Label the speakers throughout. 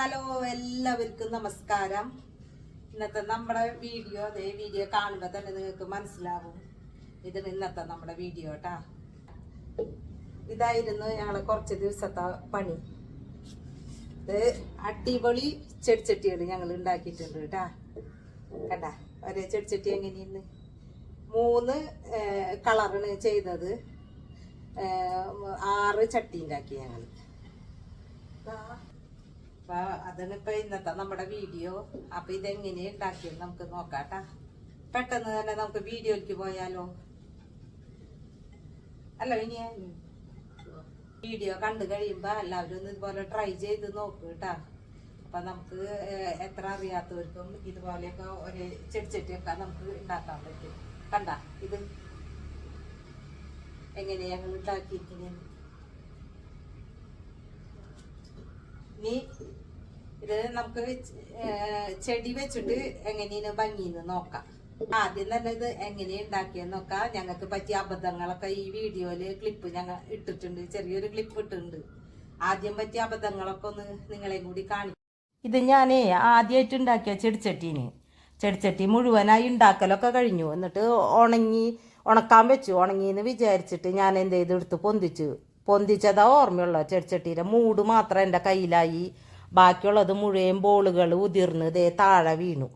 Speaker 1: Hello എല്ലാവർക്കും നമസ്കാരം. ഇന്നത്തെ നമ്മുടെ വീഡിയോ അതേ വീഡിയോ കാണുമ്പോൾ തന്നെ നിങ്ങൾക്ക് മനസ്സിലാവും. ഇത് ഇന്നത്തെ നമ്മുടെ വീഡിയോ കേട്ടാ ഇതായിരുന്നു ഞങ്ങളെ കുറച്ച് ദിവസത്തെ പണി. ഇത് അടിപൊളി ചെടിച്ചട്ടികൾ ഞങ്ങൾ ഉണ്ടാക്കിയിട്ടുണ്ട് കേട്ടാ കണ്ട? ഒരേ ചെടിച്ചട്ടി എങ്ങനെയെന്ന് മൂന്ന് കളറാണ് ചെയ്തത്. ആറ് ചട്ടി ഉണ്ടാക്കി ഞങ്ങൾ അപ്പൊ അതാണ് ഇപ്പൊ ഇന്നത്തെ നമ്മുടെ വീഡിയോ. അപ്പൊ ഇതെങ്ങനെ ഉണ്ടാക്കിയെന്ന് നമുക്ക് നോക്കാട്ടാ. പെട്ടെന്ന് തന്നെ നമുക്ക് വീഡിയോയിലേക്ക് പോയാലോ? അല്ല ഇനി വീഡിയോ കണ്ടു കഴിയുമ്പോ എല്ലാവരും ഒന്ന് ഇതുപോലെ ട്രൈ ചെയ്ത് നോക്ക് കേട്ടാ അപ്പൊ നമുക്ക് എത്ര അറിയാത്തവർക്കും ഇതുപോലെയൊക്കെ ഒരു ചെടിച്ചട്ടിയൊക്കെ നമുക്ക് ഉണ്ടാക്കാൻ പറ്റും. കണ്ട ഇത്? എങ്ങനെയാ ഞങ്ങൾ ഉണ്ടാക്കിയിരിക്കുന്നത് ഇനി ഇത് നമുക്ക് ചെടി വെച്ചിട്ട് എങ്ങനെയാണ് ഭംഗിന്ന് നോക്കാം. ആദ്യം തന്നെ ഇത് എങ്ങനെയാ ഉണ്ടാക്കിയെന്ന് നോക്കാം. ഞങ്ങൾക്ക് പറ്റിയ അബദ്ധങ്ങളൊക്കെ ഈ വീഡിയോയിൽ ക്ലിപ്പ് ഞങ്ങൾ ഇട്ടിട്ടുണ്ട്. ചെറിയൊരു ക്ലിപ്പ് ഇട്ടിട്ടുണ്ട്. ആദ്യം പറ്റിയ അബദ്ധങ്ങളൊക്കെ ഒന്ന് നിങ്ങളെ കൂടി കാണിക്കും ഇത് ഞാനേ ആദ്യമായിട്ട് ഉണ്ടാക്കിയ ചെടിച്ചട്ടീന്. ചെടിച്ചട്ടി മുഴുവനായി ഉണ്ടാക്കലൊക്കെ കഴിഞ്ഞു. എന്നിട്ട് ഉണങ്ങി ഉണക്കാൻ വെച്ചു. ഉണങ്ങിന്ന് വിചാരിച്ചിട്ട് ഞാൻ എന്ത് ചെയ്ത് എടുത്ത് പൊന്തിച്ചു. പൊന്തിച്ചതാ ഓർമ്മയുള്ള ചെടിച്ചട്ടീന്റെ മൂട് മാത്രം എന്റെ കയ്യിലായി. ബാക്കിയുള്ളത് മുഴുവൻ ബോളുകൾ ഉതിർന്ന് ദേ താഴെ വീണു.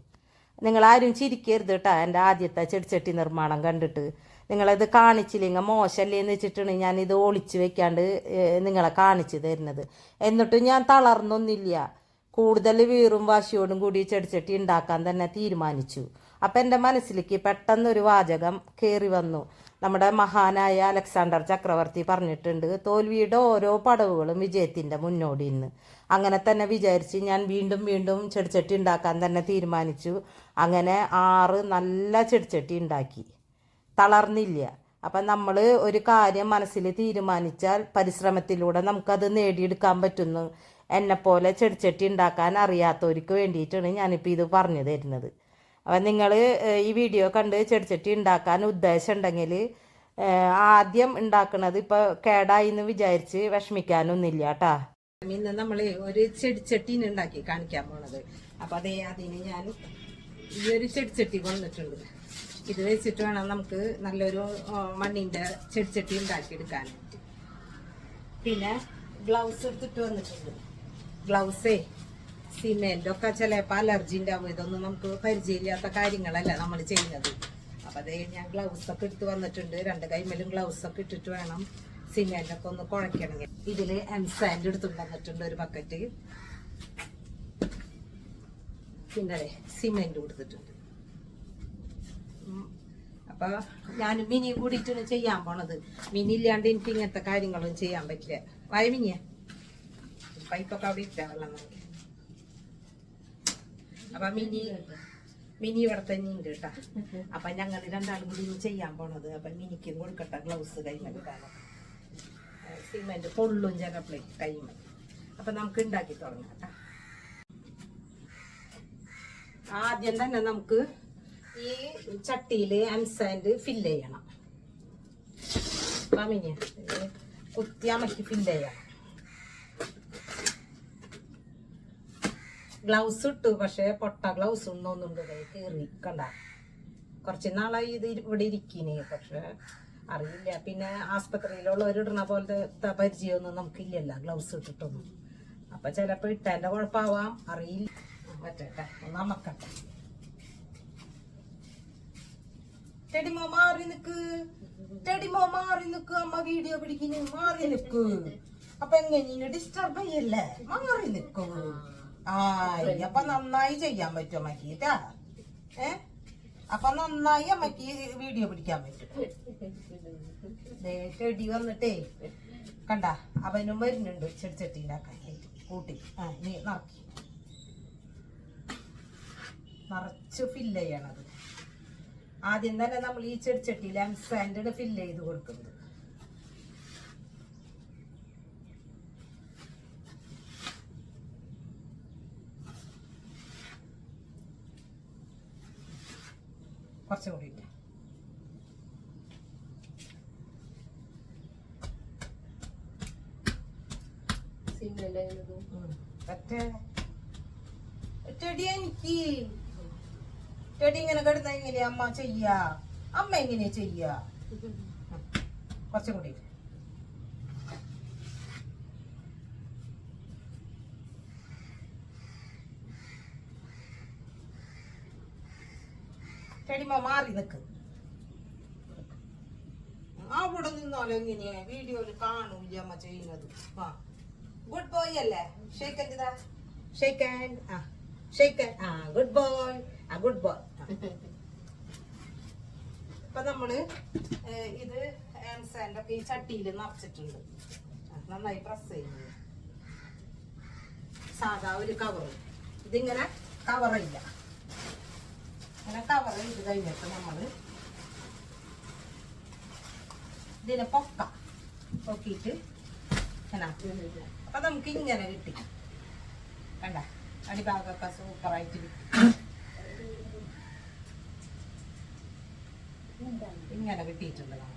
Speaker 1: നിങ്ങളാരും ചിരിക്കരുത് കേട്ടോ എന്റെ ആദ്യത്തെ ചെടിച്ചട്ടി നിർമ്മാണം കണ്ടിട്ട്. നിങ്ങളത് കാണിച്ചില്ലെങ്കിൽ മോശമല്ലേ എന്ന് വെച്ചിട്ടാണ് ഞാനിത് ഒളിച്ചു വെക്കാണ്ട് നിങ്ങളെ കാണിച്ചു തരുന്നത്. എന്നിട്ടും ഞാൻ തളർന്നൊന്നില്ല കൂടുതൽ വീറും വാശിയോടും കൂടി ചെടിച്ചട്ടി ഉണ്ടാക്കാൻ തന്നെ തീരുമാനിച്ചു. അപ്പം എന്റെ മനസ്സിലേക്ക് പെട്ടെന്നൊരു വാചകം കയറി വന്നു. നമ്മുടെ മഹാനായ അലക്സാണ്ടർ ചക്രവർത്തി പറഞ്ഞിട്ടുണ്ട് തോൽവിയുടെ ഓരോ പടവുകളും വിജയത്തിന്റെ മുന്നോടി ഇന്ന്. അങ്ങനെ തന്നെ വിചാരിച്ച് ഞാൻ വീണ്ടും വീണ്ടും ചെടിച്ചട്ടി ഉണ്ടാക്കാൻ തന്നെ തീരുമാനിച്ചു. അങ്ങനെ ആറ് നല്ല ചെടിച്ചട്ടി ഉണ്ടാക്കി. തളർന്നില്ല. അപ്പം നമ്മൾ ഒരു കാര്യം മനസ്സിൽ തീരുമാനിച്ചാൽ പരിശ്രമത്തിലൂടെ നമുക്കത് നേടിയെടുക്കാൻ പറ്റുന്നു. എന്നെപ്പോലെ ചെടിച്ചട്ടി ഉണ്ടാക്കാൻ അറിയാത്തവർക്ക് വേണ്ടിയിട്ടാണ് ഞാനിപ്പോൾ ഇത് പറഞ്ഞു തരുന്നത്. അപ്പം നിങ്ങൾ ഈ വീഡിയോ കണ്ട് ചെടിച്ചട്ടി ഉണ്ടാക്കാൻ ഉദ്ദേശം ഉണ്ടെങ്കിൽ ആദ്യം ഉണ്ടാക്കുന്നത് ഇപ്പോൾ കേടായി എന്ന് വിചാരിച്ച് വിഷമിക്കാനൊന്നുമില്ല കേട്ടാ. ഇന്ന് നമ്മൾ ഒരു ചെടിച്ചട്ടീന് ഉണ്ടാക്കി കാണിക്കാൻ പോണത്. അപ്പം അതേ അതിന് ഞാൻ ഈ ഒരു ചെടിച്ചട്ടി കൊണ്ടിട്ടുണ്ട് ഇത് വെച്ചിട്ട് വേണം നമുക്ക് നല്ലൊരു മണ്ണിന്റെ ചെടിച്ചട്ടി ഉണ്ടാക്കിയെടുക്കാൻ. പിന്നെ ഗ്ലൗസ് എടുത്തിട്ട് വന്നിട്ടുണ്ട്. ഗ്ലൗസേ സിമെന്റ് ഒക്കെ ചിലപ്പോൾ അലർജി ഉണ്ടാവും ഇതൊന്നും നമുക്ക് പരിചയമില്ലാത്ത കാര്യങ്ങളല്ല നമ്മൾ ചെയ്യുന്നത്. അപ്പൊ അതേ ഞാൻ ഗ്ലൗസ് ഒക്കെ എടുത്ത് വന്നിട്ടുണ്ട്. രണ്ട് കൈമേലും ഗ്ലൗസ് ഒക്കെ ഇട്ടിട്ട് വേണം സിമെന്റ് ഒക്കെ ഒന്ന് കുഴക്കണമെങ്കിൽ. ഇതിൽ എംസാൻഡ് എടുത്തുകൊണ്ട് വന്നിട്ടുണ്ട് ഒരു ബക്കറ്റ് പിന്നെ അതെ സിമെന്റ് കൊടുത്തിട്ടുണ്ട്. അപ്പോൾ അപ്പൊ ഞാൻ മിനി കൂടിയിട്ടാണ് ചെയ്യാൻ പോണത്. മിനി ഇല്ലാണ്ട് എനിക്ക് ഇങ്ങനത്തെ കാര്യങ്ങളൊന്നും ചെയ്യാൻ പറ്റില്ല. വായ മിനിയ? പൈപ്പൊക്കെ അവിടെ ഇട്ടാ വെള്ളം അപ്പൊ മിനി മിനി ഇവിടെ ഉണ്ട് കേട്ടാ. അപ്പൊ ഞങ്ങൾ രണ്ടാളും കൂടി ചെയ്യാൻ പോണത്. അപ്പൊ മിനിക്കും കൊടുക്കട്ടെ ഗ്ലൗസ് കൈമെടുക്കാനൊക്കെ സിമെന്റ് പൊള്ളും ചിലപ്പോഴേ കൈമ അപ്പൊ നമുക്ക് ഉണ്ടാക്കി തുടങ്ങാം ആദ്യം തന്നെ നമുക്ക് ഈ ചട്ടിയിൽ അൻസാൻഡ് ഫില്ല് ചെയ്യണം. കുത്തിയാമയ്ക്ക് ഫില്ല് ചെയ്യാം ഗ്ലൗസ് ഇട്ടു പക്ഷെ പൊട്ട ഗ്ലൗസ് ഒന്നൊന്നുണ്ട് കീറി കണ്ട? കുറച്ച് നാളായി ഇത് ഇവിടെ ഇരിക്കിനി പക്ഷെ അറിയില്ല. പിന്നെ ആസ്പത്രിയിലുള്ളവർ ഇടണ പോലത്തെ പരിചയമൊന്നും നമുക്കില്ലല്ലോ ഗ്ലൗസ് ഇട്ടിട്ടൊന്നും. അപ്പൊ ചിലപ്പോ ഇട്ടതിന്റെ കുഴപ്പമാവാം അറിയില്ല. പറ്റട്ടെ ഒന്ന് അമക്കട്ടെ ടെഡിമോ മാറി നിക്ക്. ടെടിമോ മാറി നിക്ക് അമ്മ വീഡിയോ പിടിക്കുന്നു മാറി നിക്ക്. അപ്പൊ എങ്ങനെ ഡിസ്റ്റർബ് ചെയ്യല്ലേ? മാറി നിക്കൂ? ആയി അപ്പൊ നന്നായി ചെയ്യാൻ പറ്റും അമ്മയ്ക്ക് ഇതാ ഏ? അപ്പൊ നന്നായി അമ്മയ്ക്ക് വീഡിയോ പിടിക്കാൻ പറ്റും. ദേ ടെടി വന്നിട്ടേ കണ്ട അവനും വരുന്നുണ്ട് ചെടിച്ചട്ടിണ്ടാക്കാൻ കൂട്ടി. ആ നീ നിറക്കി. നിറച്ച് ഫില്ല് ചെയ്യണത്. ആദ്യം തന്നെ നമ്മൾ ഈ ചെടിച്ചട്ടിയിൽ അൻസാൻഡ് ഫില്ല് ചെയ്ത് കൊടുക്കുന്നത്. കുറച്ചും ഇട്ട്. ടെടി എനിക്ക് ടെടി ഇങ്ങനെ കിടന്ന എങ്ങനെയാ അമ്മ ചെയ്യാ? അമ്മ എങ്ങനെയാ ചെയ്യാ? കുറച്ചും കൂടി ടെടിമ മാറി നിക്ക്. അവിടെ നിന്നാലും എങ്ങനെയാ വീഡിയോയിൽ കാണൂ അമ്മ ചെയ്യുന്നത്. ആ ഗുഡ് ബോയ് അല്ലേ? ഷേക്ക് ഇതാ. ഷേക്ക് ഹാൻഡ് ആ. ഷേക്ക് ആ ഗുഡ് ബോയ് ആ ഗുഡ് ബോയ് ഇപ്പൊ നമ്മൾ ഇത് ആൻസാൻഡ് ഒക്കെ ഈ ചട്ടിയിൽ നിറച്ചിട്ടുണ്ട്. നന്നായി പ്രസ് ചെയ്യുന്നത് സാധാ ഒരു കവർ ഇതിങ്ങനെ കവറില്ല ഇങ്ങനെ കവർ ചെയ്ത് കഴിഞ്ഞിട്ട് നമ്മൾ ഇതിനെ പൊക്ക പൊക്കിയിട്ട് ഇങ്ങനെ അപ്പൊ നമുക്ക് ഇങ്ങനെ കിട്ടി. കണ്ട? അടിഭാഗമൊക്കെ സൂപ്പറായിട്ട് കിട്ടി. ഇങ്ങനെ കിട്ടിയിട്ടുണ്ട് നമുക്ക്.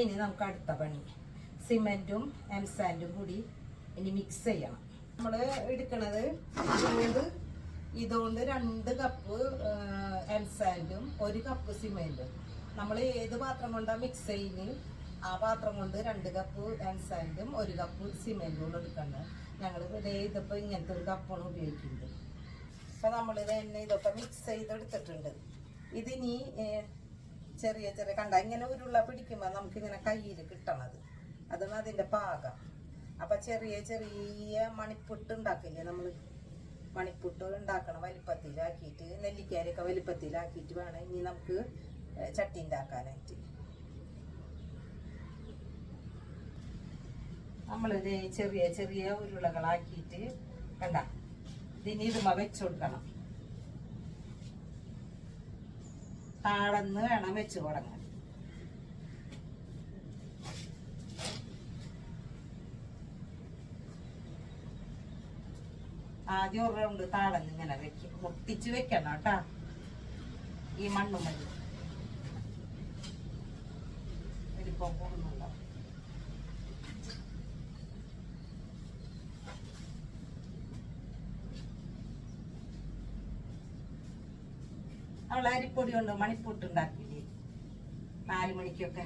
Speaker 1: ഇനി നമുക്ക് അടുത്ത പണി. സിമെന്റും എംസാൻഡും കൂടി ഇനി മിക്സ് ചെയ്യണം. നമ്മൾ എടുക്കണത് ഇതുകൊണ്ട് രണ്ട് കപ്പ് എൻസാൻഡും ഒരു കപ്പ് സിമെന്റും നമ്മൾ ഏത് പാത്രം കൊണ്ടാണ് മിക്സ് ചെയ്യുന്നത് ആ പാത്രം കൊണ്ട് രണ്ട് കപ്പ് എൻസാൻഡും ഒരു കപ്പ് സിമെന്റും കൂടെ എടുക്കണം ഞങ്ങൾ ഇതേ ഇതിപ്പോൾ ഇങ്ങനത്തെ ഒരു കപ്പാണ് ഉപയോഗിക്കുന്നത്. അപ്പോൾ നമ്മൾ തന്നെ ഇതൊക്കെ മിക്സ് ചെയ്തെടുത്തിട്ടുണ്ട്. ഇതിനി ചെറിയ ചെറിയ കണ്ട ഇങ്ങനെ ഉരുള പിടിക്കുമ്പോൾ നമുക്കിങ്ങനെ കയ്യിൽ കിട്ടണത്. അതാണ് അതിന്റെ പാകം. അപ്പം ചെറിയ ചെറിയ മണിപ്പുട്ട് ഉണ്ടാക്കില്ലേ നമ്മൾ മണിപ്പുട്ട് ഉണ്ടാക്കണം വലിപ്പത്തിലാക്കിയിട്ട് നെല്ലിക്കാരൊക്കെ വലിപ്പത്തിലാക്കിയിട്ട് വേണം ഇനി നമുക്ക് ചട്ടി ഉണ്ടാക്കാനായിട്ട്. നമ്മളിത് ചെറിയ ചെറിയ ഉരുളകളാക്കിയിട്ട് കണ്ട ഇതിന് ഇതുമ വെച്ചു കൊടുക്കണം വേണം വെച്ച് തുടങ്ങാൻ. ആദ്യം ഒരു റൗണ്ട് താഴന്ന് ഇങ്ങനെ വെക്കും മുട്ടിച്ച് വെക്കണം കേട്ടാ. ഈ മണ്ണും മതി. വലിപ്പം കൂടുന്നുണ്ടോ അവൾ അരിപ്പൊടി കൊണ്ട് മണിപ്പൂട്ട് ഉണ്ടാക്കില്ലേ? നാല് മണിക്കൊക്കെ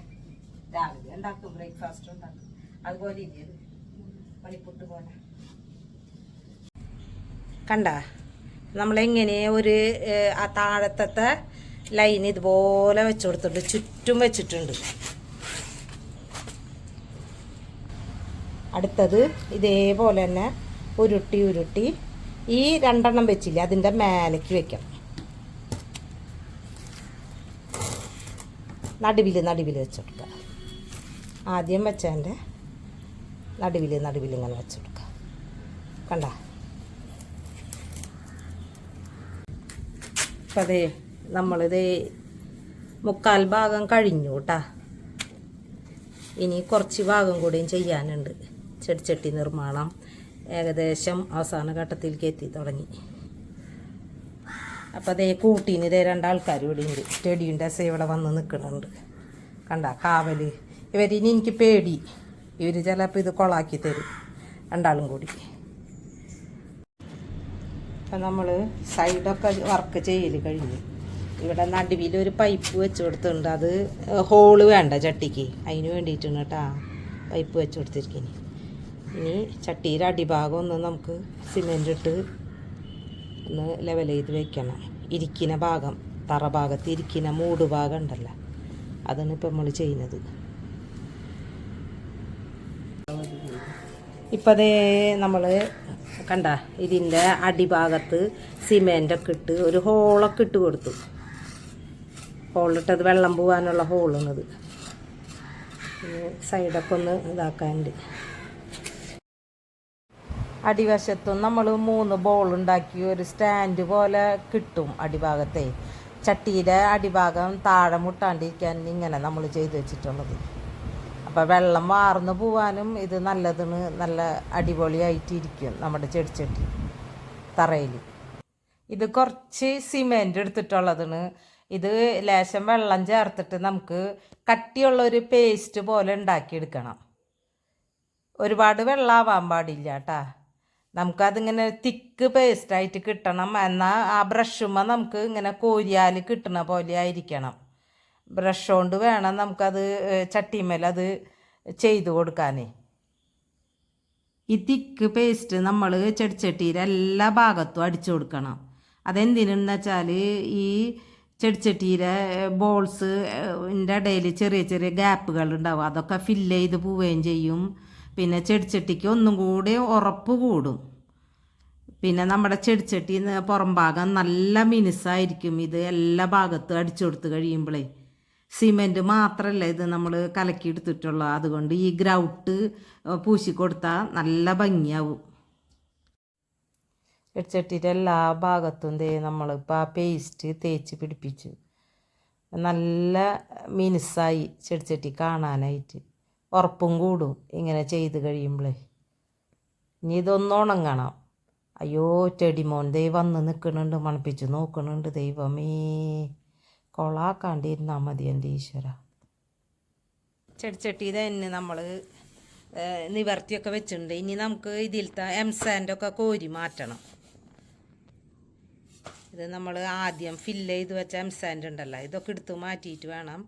Speaker 1: രാവിലെ ഉണ്ടാക്കും ബ്രേക്ക്ഫാസ്റ്റ് ഉണ്ടാക്കും. അതുപോലെ ഇത് മണിപ്പൂട്ട് പോലെ കണ്ട? നമ്മളെങ്ങനെ ഒരു ആ താഴത്തെ ലൈൻ ഇതുപോലെ വെച്ചു കൊടുത്തിട്ടുണ്ട് ചുറ്റും വെച്ചിട്ടുണ്ട്. അടുത്തത് ഇതേപോലെ തന്നെ ഉരുട്ടി ഉരുട്ടി ഈ രണ്ടെണ്ണം വെച്ചില്ലേ അതിന്റെ മേലേക്ക് വെക്കണം നടുവിൽ നടുവിൽ വെച്ചെടുക്കുക ആദ്യം വെച്ചതിന്റെ നടുവിൽ നടുവിൽ ഇങ്ങനെ വെച്ചെടുക്കുക കണ്ട? അപ്പം അതേ നമ്മളിത് മുക്കാൽ ഭാഗം കഴിഞ്ഞു കേട്ടാ ഇനി കുറച്ച് ഭാഗം കൂടിയും ചെയ്യാനുണ്ട്. ചെടിച്ചട്ടി നിർമ്മാണം ഏകദേശം അവസാന ഘട്ടത്തിലേക്ക് എത്തി തുടങ്ങി. അപ്പം അതേ കൂട്ടീന് ഇതേ രണ്ടാൾക്കാർ ഇവിടെ ഉണ്ട്. ടെടിയുടെ അസ ഇവിടെ വന്ന് നിൽക്കുന്നുണ്ട്. കണ്ട കാവൽ ഇവരിനി എനിക്ക് പേടി. ഇവർ ചിലപ്പോൾ ഇത് കൊളാക്കി തരും. രണ്ടാളും കൂടി. അപ്പം നമ്മൾ സൈഡൊക്കെ വർക്ക് ചെയ്യൽ കഴിഞ്ഞു. ഇവിടെ നടുവിൽ ഒരു പൈപ്പ് വെച്ച് കൊടുത്തിട്ടുണ്ട്. അത് ഹോൾ വേണ്ട ചട്ടിക്ക്. അതിന് വേണ്ടിയിട്ടാണ് കേട്ടോ പൈപ്പ് വെച്ച് കൊടുത്തിരിക്കുന്നത് ഇനി ചട്ടിയുടെ അടിഭാഗം ഒന്ന് നമുക്ക് സിമെന്റ് ഇട്ട് ഒന്ന് ലെവൽ ചെയ്ത് വെക്കണം. ഇരിക്കുന്ന ഭാഗം തറ ഭാഗത്ത് ഇരിക്കുന്ന മൂട് ഭാഗം ഉണ്ടല്ലോ. അതാണ് ഇപ്പം നമ്മൾ ചെയ്യുന്നത്. ഇപ്പം അതേ നമ്മൾ കണ്ട ഇതിന്റെ അടിഭാഗത്ത് സിമെന്റൊക്കെ ഇട്ട് ഒരു ഹോളൊക്കെ ഇട്ട് കൊടുത്തു. ഹോളിട്ടത് വെള്ളം പോകാനുള്ള ഹോളുന്നത് സൈഡൊക്കെ ഒന്ന് ഇതാക്കാനുണ്ട്. അടിവശത്തും നമ്മൾ മൂന്ന് ബോൾ ഉണ്ടാക്കി ഒരു സ്റ്റാൻഡ് പോലെ കിട്ടും അടിഭാഗത്തെ. ചട്ടിയുടെ അടിഭാഗം താഴെ മുട്ടാണ്ടിരിക്കാൻ ഇങ്ങനെ നമ്മൾ ചെയ്തു വെച്ചിട്ടുള്ളത്. അപ്പോൾ വെള്ളം വാർന്നു പോവാനും ഇത് നല്ലതിന് നല്ല അടിപൊളിയായിട്ടിരിക്കും നമ്മുടെ ചെടിച്ചട്ടി തറയിൽ ഇത് കുറച്ച് സിമെന്റ് എടുത്തിട്ടുള്ളതാണ് ഇത് ലേശം വെള്ളം ചേർത്തിട്ട് നമുക്ക് കട്ടിയുള്ള ഒരു പേസ്റ്റ് പോലെ ഉണ്ടാക്കിയെടുക്കണം. ഒരുപാട് വെള്ളമാവാൻ പാടില്ല കേട്ടാ. നമുക്കതിങ്ങനെ തിക്ക് പേസ്റ്റായിട്ട് കിട്ടണം. എന്നാൽ ആ ബ്രഷുമ്മ നമുക്ക് ഇങ്ങനെ കോരിയാൽ കിട്ടണ പോലെ ആയിരിക്കണം. ബ്രഷ് കൊണ്ട് വേണം നമുക്കത് ചട്ടിമേൽ അത് ചെയ്തു കൊടുക്കാനേ. ഈ തിക്ക് പേസ്റ്റ് നമ്മൾ ചെടിച്ചട്ടിയുടെ എല്ലാ ഭാഗത്തും അടിച്ചു കൊടുക്കണം. അതെന്തിനെന്ന് വെച്ചാൽ ഈ ചെടിച്ചട്ടിയിലെ ബോൾസ് ഇടയിൽ ചെറിയ ചെറിയ ഗ്യാപ്പുകൾ ഉണ്ടാവും. അതൊക്കെ ഫില്ല് ചെയ്ത് പോവുകയും ചെയ്യും. പിന്നെ ചെടിച്ചട്ടിക്ക് ഒന്നും കൂടി ഉറപ്പ് കൂടും. പിന്നെ നമ്മുടെ ചെടിച്ചട്ടി പുറം ഭാഗം നല്ല മിനുസായിരിക്കും. ഇത് എല്ലാ ഭാഗത്തും അടിച്ചു കൊടുത്ത് കഴിയുമ്പോഴേ സിമെന്റ് മാത്രമല്ല ഇത് നമ്മൾ കലക്കി എടുത്തിട്ടുള്ളൂ അതുകൊണ്ട് ഈ ഗ്രൗട്ട് പൂശി കൊടുത്താൽ നല്ല ഭംഗിയാവും. ചെടിച്ചട്ടിയുടെ എല്ലാ ഭാഗത്തും നമ്മൾ നമ്മളിപ്പോൾ ആ പേസ്റ്റ് തേച്ച് പിടിപ്പിച്ചു. നല്ല മിനുസായി ചെടിച്ചട്ടി കാണാനായിട്ട്. ഉറപ്പും കൂടും ഇങ്ങനെ ചെയ്ത് കഴിയുമ്പോഴേ ഇനി ഇതൊന്ന് ഉണങ്ങണം. അയ്യോ ചെടിമോൻ ദൈവം വന്ന് നിൽക്കുന്നുണ്ട് മണപ്പിച്ച് നോക്കുന്നുണ്ട് ദൈവമേ. കൊളാക്കാണ്ടിരുന്നാൽ മതി എന്റെ ഈശ്വര. ചെടിച്ചട്ടി തന്നെ നമ്മൾ നിവർത്തിയൊക്കെ വെച്ചിട്ടുണ്ട്. ഇനി നമുക്ക് ഇതിലത്തെ എംസാന്റെ ഒക്കെ കോരി മാറ്റണം. ഇത് നമ്മൾ ആദ്യം ഫില്ല് ചെയ്ത് വെച്ച എംസാൻഡ് ഉണ്ടല്ലോ ഇതൊക്കെ എടുത്ത് മാറ്റിയിട്ട് വേണം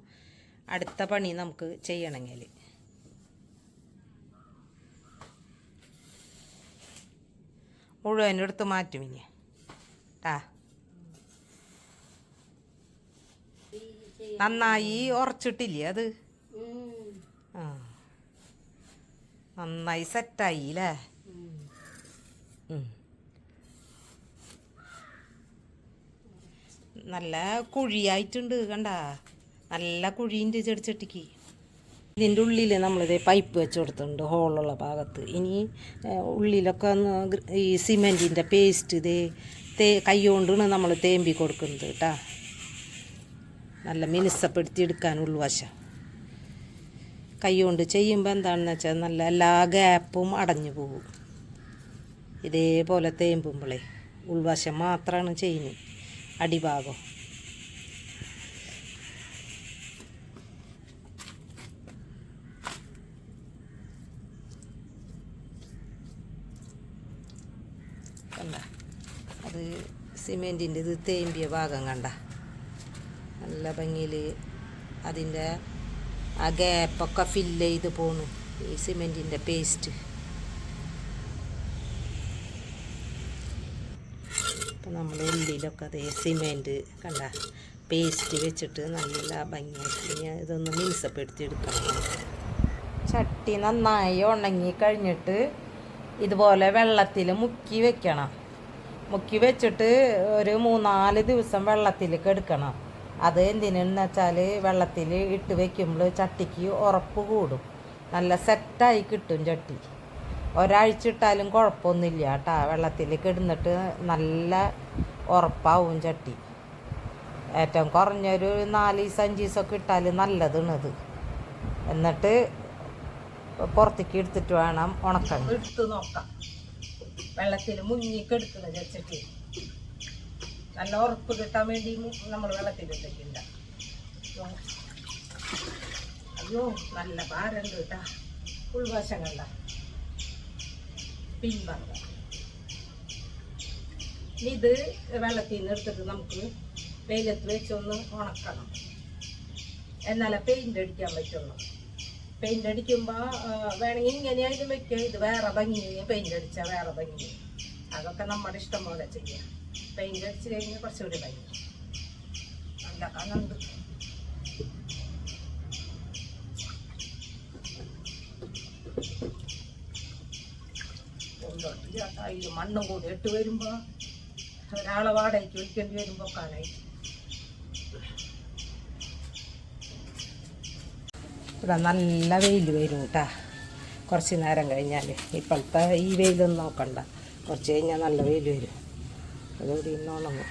Speaker 1: അടുത്ത പണി നമുക്ക് ചെയ്യണമെങ്കിൽ. മുഴുവനും എടുത്ത് മാറ്റും ഇനി. ട്ടാ. നന്നായി ഉറച്ചിട്ടില്ലേ അത്? ആ. നന്നായി സെറ്റായി അല്ലേ. നല്ല കുഴിയായിട്ടുണ്ട് കണ്ട? നല്ല കുഴിയുണ്ട് ചെടിച്ചട്ടിക്ക് ഇതിന്റെ ഉള്ളിൽ നമ്മളിത് പൈപ്പ് വെച്ച് കൊടുത്തിട്ടുണ്ട് ഹോളുള്ള ഭാഗത്ത്. ഇനി ഉള്ളിലൊക്കെ ഈ സിമെന്റിന്റെ പേസ്റ്റ് ഇത് തേ കൈ കൊണ്ടാണ് നമ്മൾ തേമ്പി കൊടുക്കുന്നത് കേട്ടാ. നല്ല മിനുസപ്പെടുത്തി എടുക്കാൻ ഉൾവശം കൈ കൊണ്ട് ചെയ്യുമ്പോൾ എന്താണെന്ന് വെച്ചാൽ നല്ല എല്ലാ ഗ്യാപ്പും അടഞ്ഞു പോകും. ഇതേപോലെ തേമ്പുമ്പോളേ ഉൾവശം മാത്രമാണ് ചെയ്യുന്നത്. അടിഭാഗം. കണ്ട. അത് സിമെന്റിന്റെ ഇത് തേമ്പിയ ഭാഗം കണ്ട. നല്ല ഭംഗിയിൽ അതിന്റെ ആ ഗ്യാപ്പൊക്കെ ഫില്ല് ചെയ്ത് പോണ് ഈ സിമെന്റിന്റെ പേസ്റ്റ് അപ്പം നമ്മൾ ഉള്ളിലൊക്കെ അതേ സിമെന്റ് കണ്ട പേസ്റ്റ് വെച്ചിട്ട് നല്ല ഭംഗിയായിട്ട് ഇതൊന്ന് മിനുസപ്പെടുത്തി എടുക്കണം. ചട്ടി നന്നായി ഉണങ്ങി കഴിഞ്ഞിട്ട് ഇതുപോലെ വെള്ളത്തിൽ മുക്കി വെക്കണം. മുക്കി വെച്ചിട്ട് ഒരു മൂന്നാൽ ദിവസം വെള്ളത്തിൽ കെടുക്കണം അത് എന്തിനെന്ന് വെച്ചാൽ വെള്ളത്തിൽ ഇട്ട് വെക്കുമ്പോൾ ചട്ടിക്ക് ഉറപ്പ് കൂടും. നല്ല സെറ്റായി കിട്ടും ചട്ടി. ഒരാഴ്ച ഇട്ടാലും കുഴപ്പമൊന്നുമില്ല കേട്ടാ. വെള്ളത്തിൽ കിടന്നിട്ട് നല്ല ഉറപ്പാവും ചട്ടി. ഏറ്റവും കുറഞ്ഞൊരു നാല് ദിവസം അഞ്ച് ദിവസമൊക്കെ ഇട്ടാൽ നല്ലതാണ് അത്. എന്നിട്ട് പുറത്തേക്ക് എടുത്തിട്ട് വേണം ഉണക്കാൻ. എടുത്ത് നോക്കാം. വെള്ളത്തിൽ മുങ്ങിക്കെടുക്കുന്നത് വെച്ചിട്ട്. നല്ല ഉറപ്പ് കിട്ടാൻ വേണ്ടി നമ്മൾ വെള്ളത്തിലിട്ടിട്ടുണ്ട് അയ്യോ നല്ല ഭാരമുണ്ട് കേട്ടാ. ഉൾവശം കണ്ട. പിൻഭാഗം ഇത് വെള്ളത്തിൽ നിന്ന് എടുത്തിട്ട് നമുക്ക് വെയിലത്ത് വെച്ചൊന്ന് ഉണക്കണം. എന്നാലേ പെയിന്റ് അടിക്കാൻ പറ്റുള്ളൂ. പെയിന്റ് അടിക്കുമ്പോൾ വേണമെങ്കിൽ ഇങ്ങനെയായാലും വെക്കുക ഇത് വേറെ ഭംഗി പെയിന്റ് അടിച്ചാൽ വേറെ ഭംഗി അതൊക്കെ നമ്മുടെ ഇഷ്ടം പോലെ ചെയ്യാം. പെയിന്റ് അടിച്ച് കഴിഞ്ഞാൽ കുറച്ചുകൂടി ഭംഗി നല്ല അതിൽ മണ്ണും കൂടി ഇട്ട് വരുമ്പോൾ ഒരാളെ വാടകയ്ക്ക് വിൽക്കേണ്ടി വരുമ്പോൾ ഇവിടെ നല്ല വെയിൽ വരും കേട്ടാ കുറച്ച് നേരം കഴിഞ്ഞാൽ ഇപ്പോഴത്തെ ഈ വെയിലൊന്നും നോക്കണ്ട. കുറച്ച് കഴിഞ്ഞാൽ നല്ല വെയിൽ വരും. അതുകൂടി ഇന്ന് ഉണങ്ങും.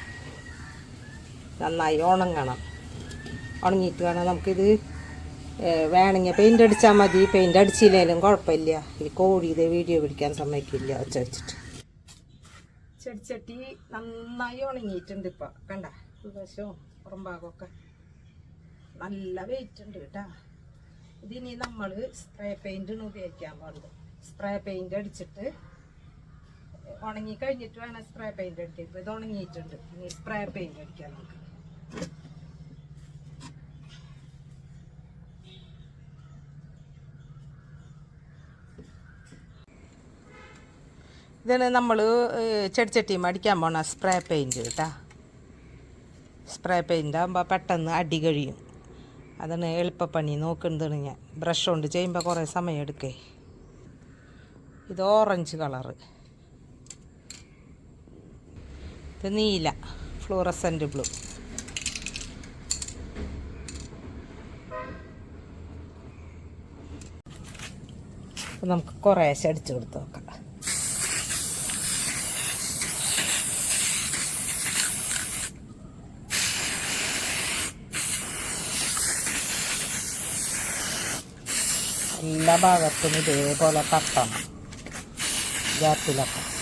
Speaker 1: നന്നായി ഉണങ്ങണം. ഉണങ്ങിയിട്ട് വേണം നമുക്കിത് വേണമെങ്കിൽ പെയിന്റ് അടിച്ചാൽ മതി. പെയിന്റ് അടിച്ചില്ലെങ്കിലും കുഴപ്പമില്ല. ഈ കോഴി ഇത് വീഡിയോ പിടിക്കാൻ സമ്മതിക്കില്ല ഒച്ച വെച്ചിട്ട്. ചെടിച്ചട്ടി നന്നായി ഉണങ്ങിയിട്ടുണ്ട് ഇപ്പം. കണ്ട? വശവും പുറമ്പാകമൊക്കെ നല്ല വെയിറ്റ് ഉണ്ട് കേട്ടാ. ഇതിനി നമ്മൾ സ്പ്രേ പെയിന്റിന് ഉപയോഗിക്കാൻ പോകുന്നത് സ്പ്രേ പെയിന്റ് അടിച്ചിട്ട് ഉണങ്ങി കഴിഞ്ഞിട്ട് വേണം സ്പ്രേ പെയിന്റ് അടിക്കാൻ. ഇത് ഉണങ്ങിയിട്ടുണ്ട് ഇനി സ്പ്രേ പെയിന്റ് അടിക്കാം നമുക്ക്. ഇതാണ് നമ്മൾ ചെടിച്ചട്ടിയും അടിക്കാൻ പോണ സ്പ്രേ പെയിന്റ് കേട്ടാ. സ്പ്രേ പെയിന്റ് ആകുമ്പോൾ പെട്ടെന്ന് അടി കഴിയും. അതാണ് എളുപ്പപ്പണി. നോക്കുന്നതാണ് ഞാൻ. ബ്രഷ് കൊണ്ട് ചെയ്യുമ്പോൾ കുറേ സമയം എടുക്കേ. ഇത് ഓറഞ്ച് കളറ് ഇത് നീല. Fluorescent blue. അപ്പം നമുക്ക് കുറേശ്ശെ അടിച്ചു കൊടുത്ത് നോക്കാം. എല്ലാ ഭാഗത്തും ഇതേപോലെ തട്ടണം. ഗ്യാപ്പിലൊക്കെ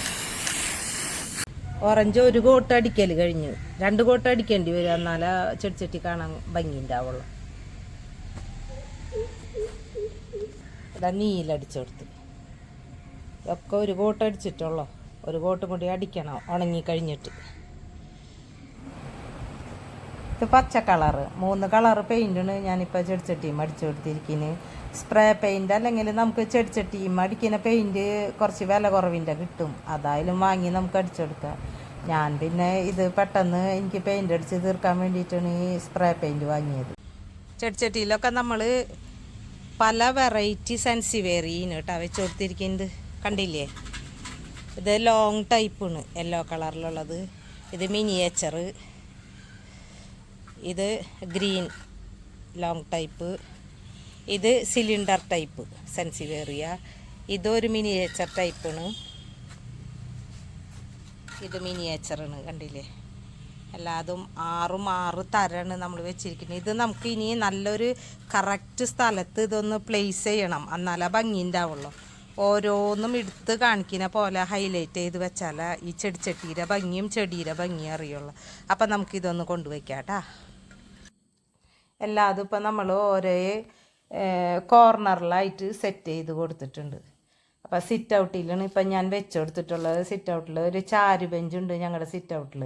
Speaker 1: ഓറഞ്ച് ഒരു കോട്ട് അടിക്കൽ കഴിഞ്ഞു. രണ്ട് കോട്ട് അടിക്കേണ്ടി വരും. എന്നാലേ ചെടിച്ചട്ടി കാണാൻ ഭംഗി ഉണ്ടാവുള്ളൂ ഇവിടെ നീലടിച്ചു കൊടുത്ത്. ഇതൊക്കെ ഒരു കോട്ട് അടിച്ചിട്ടുള്ളൂ. ഒരു കോട്ടും കൂടി അടിക്കണം. ഉണങ്ങി കഴിഞ്ഞിട്ട്. ഇത് പച്ച കളറ്. മൂന്ന് കളറ് പെയിന്റാണ് ഞാനിപ്പോൾ ചെടിച്ചട്ടിയും അടിച്ചു കൊടുത്തിരിക്കുന്നത് സ്പ്രേ പെയിന്റ് അല്ലെങ്കിൽ നമുക്ക് ചെടിച്ചട്ടിയും അടിക്കുന്ന പെയിന്റ് കുറച്ച് വില കുറവിന്റെ കിട്ടും. അതായാലും വാങ്ങി നമുക്ക് അടിച്ചു കൊടുക്കാം. ഞാൻ പിന്നെ ഇത് പെട്ടെന്ന് എനിക്ക് പെയിന്റ് അടിച്ച് തീർക്കാൻ വേണ്ടിയിട്ടാണ് ഈ സ്പ്രേ പെയിന്റ് വാങ്ങിയത്. ചെടിച്ചട്ടിയിലൊക്കെ നമ്മൾ പല വെറൈറ്റി സെൻസിവേറിയാണ് കേട്ടോ വെച്ച് കൊടുത്തിരിക്കുന്നത്. കണ്ടില്ലേ? ഇത് ലോങ് ടൈപ്പാണ് യെല്ലോ കളറിലുള്ളത് ഇത് മിനിയേച്ചർ ഇത് ഗ്രീൻ ലോങ് ടൈപ്പ് ഇത് സിലിണ്ടർ ടൈപ്പ് സെൻസിവേറിയ ഇതൊരു മിനിയേച്ചർ ടൈപ്പാണ് ഇത് മിനിയേച്ചറാണ് കണ്ടില്ലേ? എല്ലാതും ആറും ആറ് തരാണ് നമ്മൾ വെച്ചിരിക്കുന്നത്. ഇത് നമുക്ക് ഇനി നല്ലൊരു കറക്റ്റ് സ്ഥലത്ത് ഇതൊന്ന് പ്ലേസ് ചെയ്യണം. എന്നാലേ ഭംഗി ഉണ്ടാവുള്ളൂ. ഓരോന്നും എടുത്ത് കാണിക്കുന്ന പോലെ ഹൈലൈറ്റ് ചെയ്ത് വെച്ചാൽ ഈ ചെടി ചെടിച്ചട്ടിയുടെ ഭംഗിയും ചെടിയുടെ ഭംഗിയും അറിയുള്ളൂ. അപ്പം നമുക്കിതൊന്ന് കൊണ്ടുവയ്ക്കാം കേട്ടാ എല്ലാതും ഇപ്പം നമ്മൾ ഓരോ കോർണറിലായിട്ട് സെറ്റ് ചെയ്ത് കൊടുത്തിട്ടുണ്ട്. അപ്പോൾ സിറ്റ് ഔട്ടിലാണ് ഇപ്പം ഞാൻ വെച്ച് കൊടുത്തിട്ടുള്ളത് സിറ്റ് ഔട്ടിൽ ഒരു ചാരു ബെഞ്ചുണ്ട് ഞങ്ങളുടെ സിറ്റ് ഔട്ടിൽ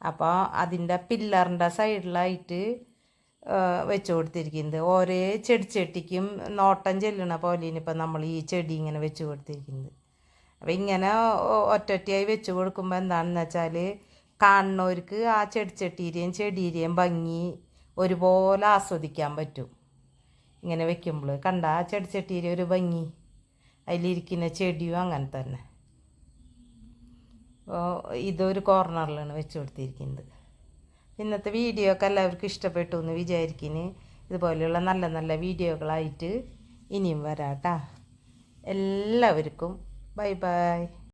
Speaker 1: അപ്പോൾ അതിന്റെ പില്ലറിന്റെ സൈഡിലായിട്ട് വെച്ച് കൊടുത്തിരിക്കുന്നത് ഓരോ ചെടിച്ചട്ടിക്കും നോട്ടം ചെല്ലണ പോലെയാണ് ഇപ്പം നമ്മൾ ഈ ചെടി ഇങ്ങനെ വെച്ച് കൊടുത്തിരിക്കുന്നത് അപ്പം ഇങ്ങനെ ഒറ്റൊറ്റയായി വെച്ച് കൊടുക്കുമ്പോൾ എന്താണെന്ന് വെച്ചാൽ കാണുന്നവർക്ക് ആ ചെടിച്ചട്ടീരെയും ചെടീരെയും ഭംഗി ഒരുപോലെ ആസ്വദിക്കാൻ പറ്റും. ഇങ്ങനെ വെക്കുമ്പോൾ കണ്ട ആ ചെടിച്ചട്ടീരെ ഒരു ഭംഗി. അതിലിരിക്കുന്ന ചെടിയും അങ്ങനെ തന്നെ. അപ്പോൾ ഇതൊരു കോർണറിലാണ് വെച്ച് കൊടുത്തിരിക്കുന്നത്. ഇന്നത്തെ വീഡിയോ ഒക്കെ എല്ലാവർക്കും ഇഷ്ടപ്പെട്ടു എന്ന് വിചാരിക്കുന്നു. ഇതുപോലെയുള്ള നല്ല നല്ല വീഡിയോകളായിട്ട് ഇനിയും വരാം കേട്ടോ. എല്ലാവർക്കും ബൈ ബൈ.